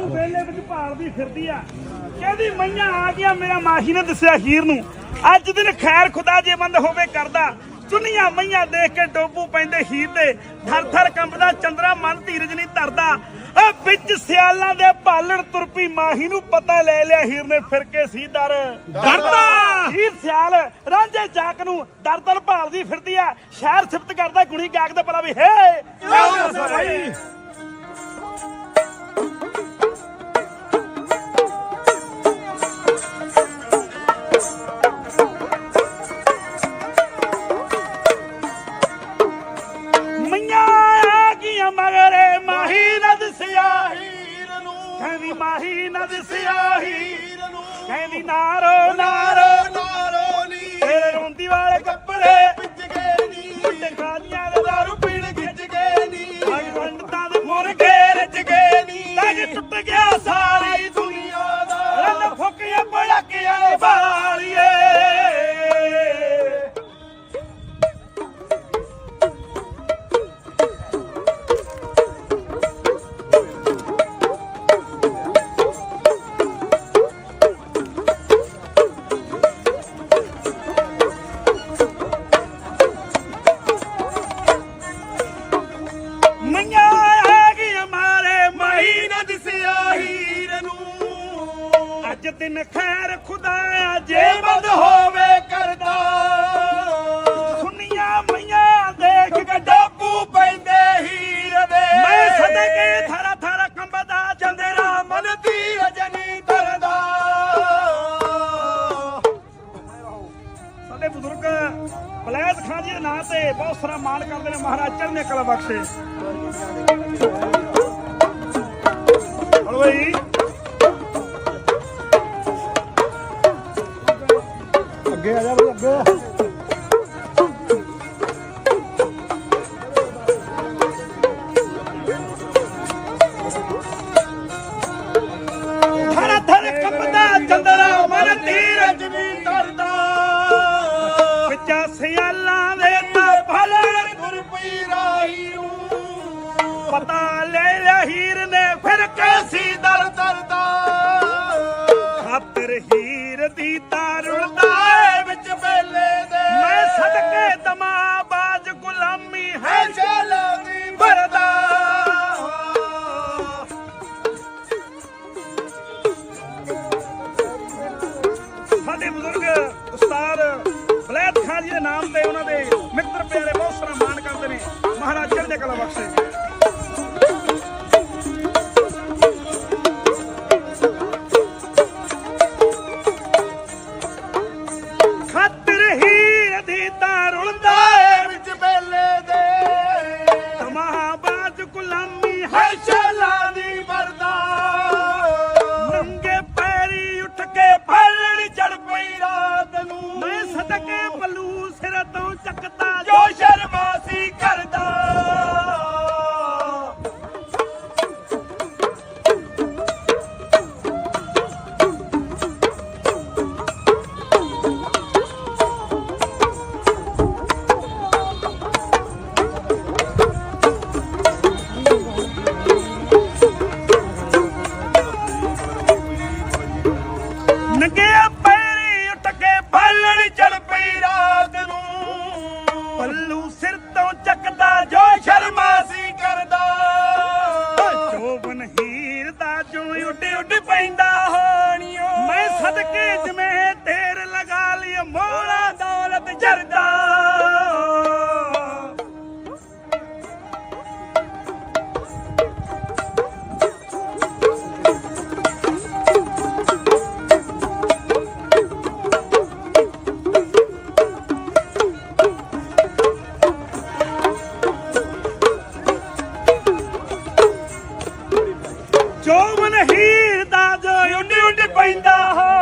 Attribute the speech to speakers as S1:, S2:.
S1: ਬਾਪੂ ਵੇਲੇ ਵਿੱਚ ਭਾਲਦੀ ਫਿਰਦੀ ਆ। ਕਹਿੰਦੀ ਮਈਆਂ ਆ ਗਿਆ ਮੇਰਾ ਮਾਹੀ ਨੇ ਦੱਸਿਆ ਹੀਰ ਨੂੰ। ਅੱਜ ਦਿਨ ਖੈਰ ਖੁਦਾ ਜੇ ਬੰਦ ਹੋਵੇ ਕਰਦਾ। ਚੁੰਨੀਆਂ ਮਈਆਂ ਦੇਖ ਕੇ ਡੋਬੂ ਪੈਂਦੇ ਹੀਰ ਦੇ। ਥਰ ਥਰ ਕੰਬਦਾ ਚੰਦਰਾ ਮਨ ਧੀਰਜ ਨਹੀਂ ਧਰਦਾ। ਆ ਵਿੱਚ ਸਿਆਲਾਂ ਦੇ ਭਾਲਣ ਤੁਰਪੀ ਮਾਹੀ ਨੂੰ ਪਤਾ ਲੈ ਲਿਆ ਹੀਰ ਨੇ ਫਿਰ ਕੇ ਸੀ ਦਰ ਡਰਦਾ ਹੀਰ ਸਿਆਲ ਰਾਂਝੇ ਜਾਕ ਨੂੰ ਦਰ ਦਰ ਭਾਲਦੀ ਫਿਰਦੀ ਆ। ਸ਼ਹਿਰ ਸਿਫਤ ਕਰਦਾ ਗੁਣੀ ਗਾਕ ਦੇ ਪਲਾ ਵੀ। ਹੇ! ਨਾ ਦਸਿਆ
S2: ਹੀਰ ਨੂੰ
S1: ਕਹਿੰਦੀ, ਨਾਰੋ ਨਾਰੋ
S2: ਨਾਰੋ ਨੀ
S1: ਤੇਰੇ ਰੋਂਦੀ ਵਾਲੇ ਕੱਪੜੇ
S2: ਭਿੱਜ ਗਏ ਨੀ
S1: ਤੇ ਖਾਲੀਆਂ ਦੇ ਦਾਰੂ
S2: ਪੀਣ ਖਿੱਚ ਗਏ ਨੀ।
S1: ਆਈ ਰੰਡਤਾਂ ਦੇ ਮੁਰਗੇ
S2: ਰਜ ਗਏ ਨੀ।
S1: ਲੱਗ ਟੁੱਟ ਗਿਆ ਸਾਰੀ ਅੱਜ ਦਿਨ ਖੈਰ ਖੁਦਾ ਜੇ
S2: ਬੰਦ ਹੋਵੇ ਕਰਦਾ।
S1: ਸੁਨੀਆਂ ਮਈਆਂ ਦੇਖ ਕੇ
S2: ਡੱਬੂ ਪੈਂਦੇ ਹੀਰ ਦੇ
S1: ਮੈਂ ਸਦਕੇ ਥਾਰਾ ਥਾਰਾ ਕੰਬਦਾ ਚੰਦਰਾ
S2: ਮਨ ਦੀ ਅਜਨੀ ਤਰਦਾ।
S1: ਸਾਡੇ ਬਜ਼ੁਰਗ ਬਲੈਤ ਖਾਨ ਜੀ ਦੇ ਨਾਂ ਤੇ ਬਹੁਤ ਸਾਰਾ ਮਾਣ ਕਰਦੇ ਨੇ ਮਹਾਰਾਜ ਚੜ੍ਹਨੇ ਕਲਾ ਬਖਸ਼ੇ। ਹਲੋ
S3: ਅੱਗੇ ਆ ਜਾ ਬਈ, ਅੱਗੇ
S1: ਥਾਰਾ ਥਾਰਾ ਕੰਬਦਾ ਚੰਦਰਾ ਮਨ ਤੀਰ
S2: ਅਜਨੀ ਤਰਦਾ।
S1: ਵਿੱਚਾ ਸਿਆਲਾਂ ਦੇ ਤਾਂ ਭਲੇ
S2: ਗੁਰ ਪਈ ਰਾਹੀ ਨੂੰ
S1: ਪਤਾ ਲੈ ਲਿਆ ਹੀਰ ਨੇ ਫਿਰ ਕੈਸੀ
S2: ਦਰ ਤਰਦਾ।
S1: ਸਾਡੇ ਬਜ਼ੁਰਗ, ਉਸਤਾਦ ਬਲੈਤ ਖਾਨ ਜੀ ਦੇ ਨਾਮ ਤੇ ਉਹਨਾਂ ਦੇ ਮਿੱਤਰ ਪਿਆਰੇ ਬਹੁਤ ਸਾਰਾ ਮਾਣ ਕਰਦੇ ਨੇ। ਮਹਾਰਾਜ ਚੜ੍ਹਦੇ ਕਲਾ ਬਖਸ਼ੇ। ਪੱਲੂ ਸਿਰ ਤੋਂ ਚੱਕਦਾ
S2: ਜੋ
S1: ਜੋ ਮਨ ਹੀਰ ਦਾ ਜੋ ਉੱਡੀ ਉੱਡੀ
S2: ਪੈਂਦਾ ਹੋ